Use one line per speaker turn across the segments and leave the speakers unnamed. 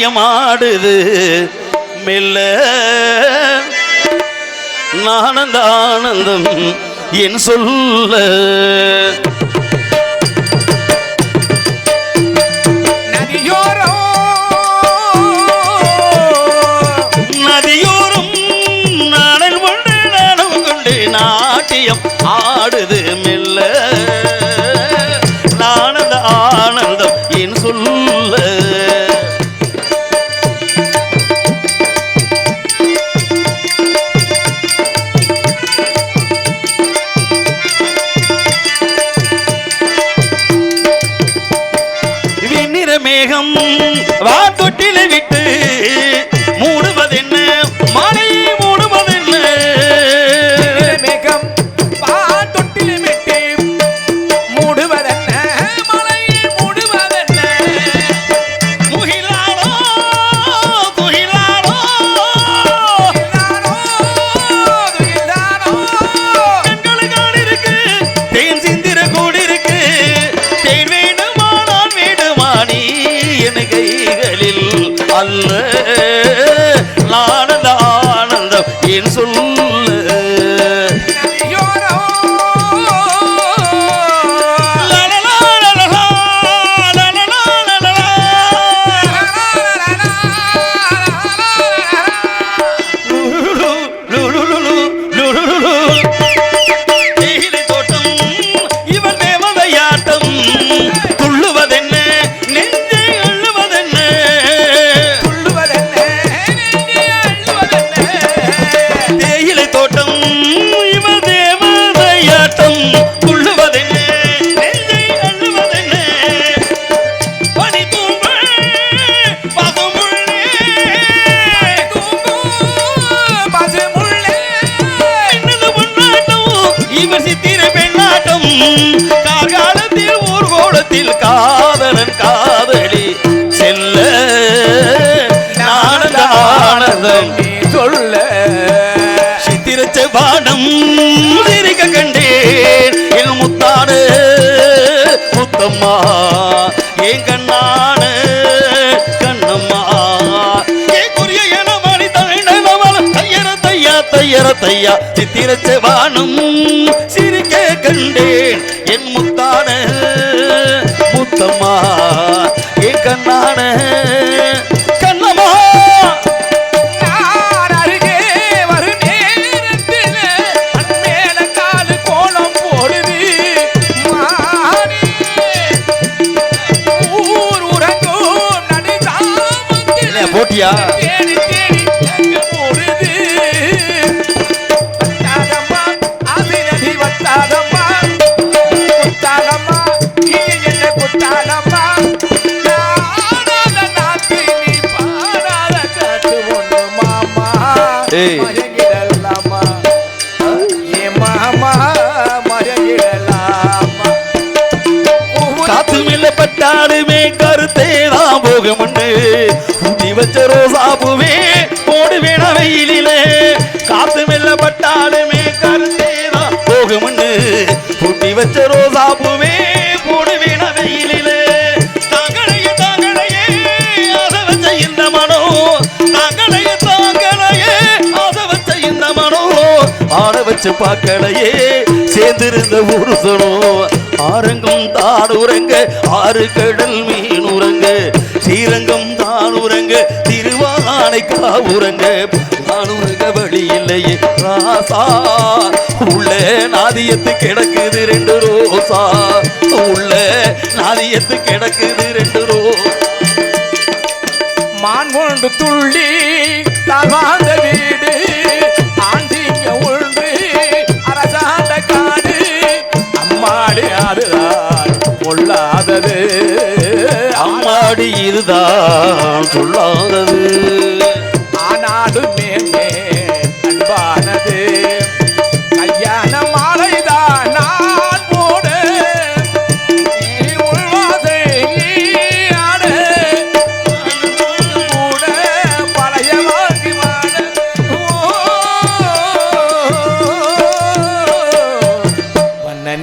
நாட்டியமாடுது மெல்ல நானந்த ஆனந்தம் என் சொல்ல. நாட்டியம் ஆடுது. என் கைகளில் அல்ல. நானந்த ஆனந்தம் என் சொல்லும் தையர தையா சித்திர செவ்வானம் சிரிக்க கண்டேன். என் முத்தான முத்தம்மா என் கண்ணான கண்ணம்மா.
நான்
பாபுவே ரோசாப்புவே போடு வெயிலிலே காத்து மெல்லப்பட்டாலுமே பட்டாடுமே போகும்னு போகுமுண்டு வச்ச ரோசாபுவே போடு வெயிலிலே தாங்களையே தாங்களையே ஆசை வச்ச இந்த மனோ. தாங்களையே தாங்களையே ஆசை வச்ச இந்த மனோ. ஆட வச்சு பார்க்கலையே சேர்ந்திருந்த புருஷனோ ஆரங்கம் தான் உறங்க ஆறு கடல் மீன் உறங்க. ஸ்ரீரங்கம் தான் உறங்க திருவானை காவுறங்க நான் உறங்க வழி இல்லையே ராசா. உள்ள நாதியத்து கிடக்குது ரெண்டு ரோசா. உள்ள நாதியத்து கிடக்குது ரெண்டு ரோசா
மான் கொண்டு துள்ளி தாழ்வாந்த வீடு. ஆண்டிங்க உண்டு அரசாண்ட காடு. அம்மாடி அதுதான் பொல்லாதது.
அம்மாடி இதுதான் சொல்லாதது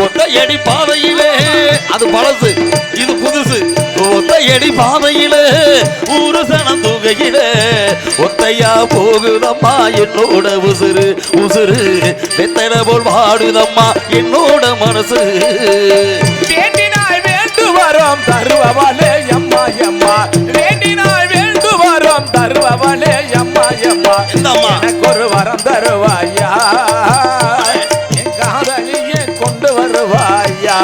ஒத்தையடி பாதையிலே. அது பழசு இது புதுசு. ஒத்தையடி பாதையிலே ஊரு சனம் துகையிலே ஒத்தையா போகுதம்மா என்னோட உசுறு உசுறு. வெத்தனை போல் வாடுதம்மா என்னோட மனசு.
வேண்டினாய் வேண்டு வரோம் தருவவளே எம்மா எம்மா வேண்டினாய் வேண்டு வரோம் தருவவளே எம்மா எம்மா
இந்தம்மா.
எனக்கு ஒரு வரம் தருவாயா? வருவாயா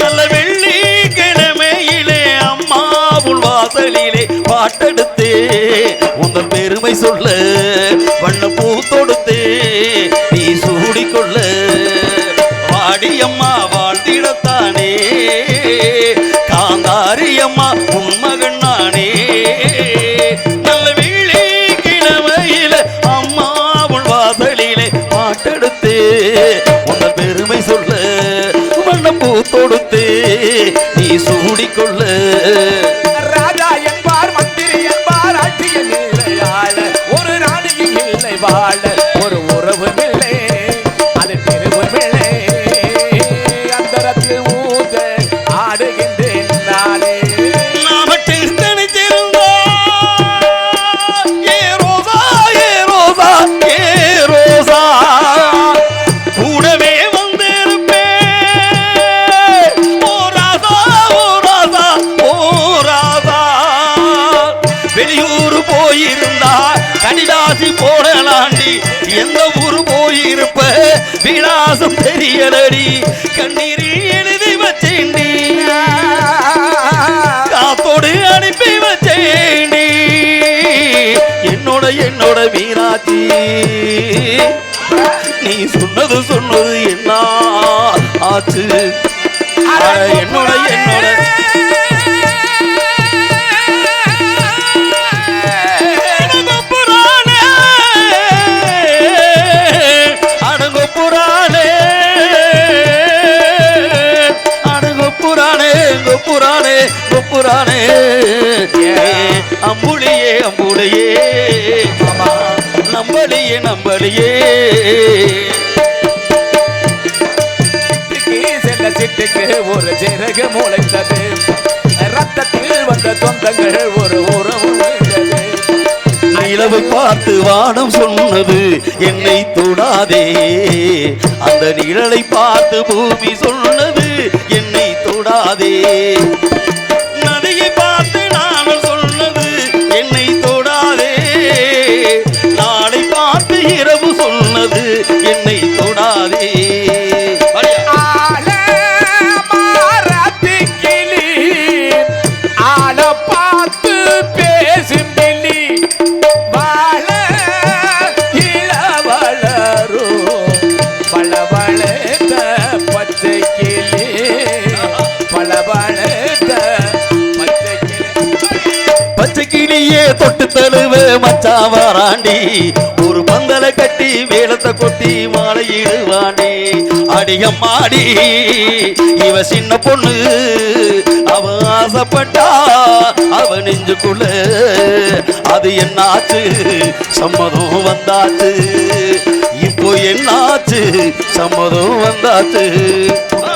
நல்ல வெள்ளி கிழமையிலே அம்மா உள் வாசலிலே பாட்டெடுத்தே. உங்கள் பெருமை சொல்ல வண்ண பூ தொடுத்தே. நீ சூடிக்கொள்ள. வாடி அம்மா
வாழ
போயிருந்தா கடிதாசி போடலாண்டி. எந்த ஊர் போயிருப்ப? விலாசம் தெரியலடி. கண்ணீரில் எழுதி வச்சேண்டி. காத்தோடு அனுப்பி வச்சேண்டி. என்னோட என்னோட மீனாட்சி. நீ சொன்னது சொன்னது என்ன? ஆச்சு. என்னோட என்னோட கொப்புறானே கொப்புறானே அம்புலியே அம்புலியே. நம்பளியே நம்பளியே
செல்ல சிட்டுக்கு ஒரு சிறகு முளைத்தது ரத்தத்தில் வந்த தொந்தங்கள் ஒரு உறவு
நிலவை பார்த்து வானம் சொன்னது என்னை தொடாதே. அந்த நிழலை பார்த்து பூமி சொன்னது என்னை தொடாதே. மச்சான் ஒரு பந்தலை கட்டி வேலத்தை கொட்டி மாலையிடுவாண்டி அடியம்மாடி இவ சின்ன பொண்ணு அவ ஆசைப்பட்டா அவ நெஞ்சுக்குள்ள அது என்னாச்சு? சம்மதம் வந்தாச்சு. இப்போ என்னாச்சு? சம்மதம் வந்தாச்சு.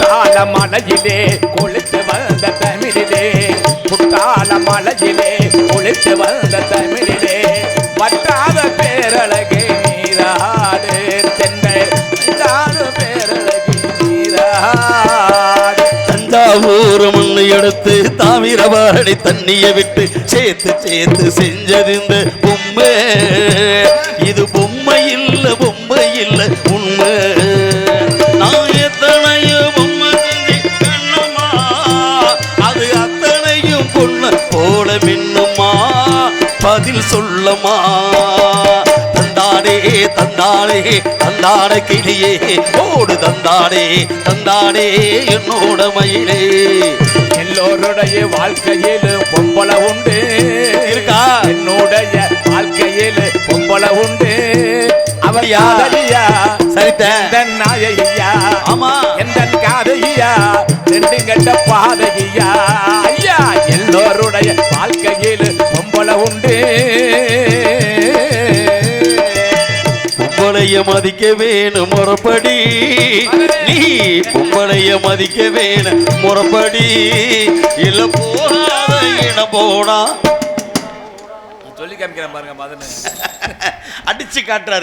கால மலையிலே கொளுத்து வந்த தமிழிலே குட்டால மலையிலே கொளுத்து வந்த தமிழ் பேரழகே நீராடு. தென்னை பேரழகே நீராடு.
தஞ்சாவூர் மண்ணு எடுத்து தாமிரபரணி தண்ணிய விட்டு சேர்த்து சேர்த்து செஞ்சது இந்த பொம்மை. இது பொம்மை இல்ல பொம்மை இல்ல உண்மை நான் எத்தனையோ பொம்மை அது அத்தனையும் பொண்ணு போல மின்னுமா? பதில் சொல்லமா? தந்தானே தந்தான கிளியே ஓடு தந்தானே தந்தானே என்னோட மயிலே.
எல்லோருடைய வாழ்க்கையில் பொம்பளை உண்டு.
இருக்கா?
என்னுடைய வாழ்க்கையில் பொம்பளை உண்டு. அவர்
அப்படியா?
காதலியா?
சரித்தேன்
எந்த நாயகியா?
ஆமா.
எந்த காதையா ரெண்டு கட்ட பாதகியா? ஐயா எல்லோருடைய வாழ்க்கையில் பொம்பளை உண்டு.
பொம்பளைய மதிக்க வேணும் முறப்படி. நீ பொம்பளைய மதிக்க வேணும் முறப்படி. இல்ல போகாத இடம் போனா
சொல்லி காமிக்கிறேன் பாருங்க மதன்.
அடிச்சு காட்டுறாரு.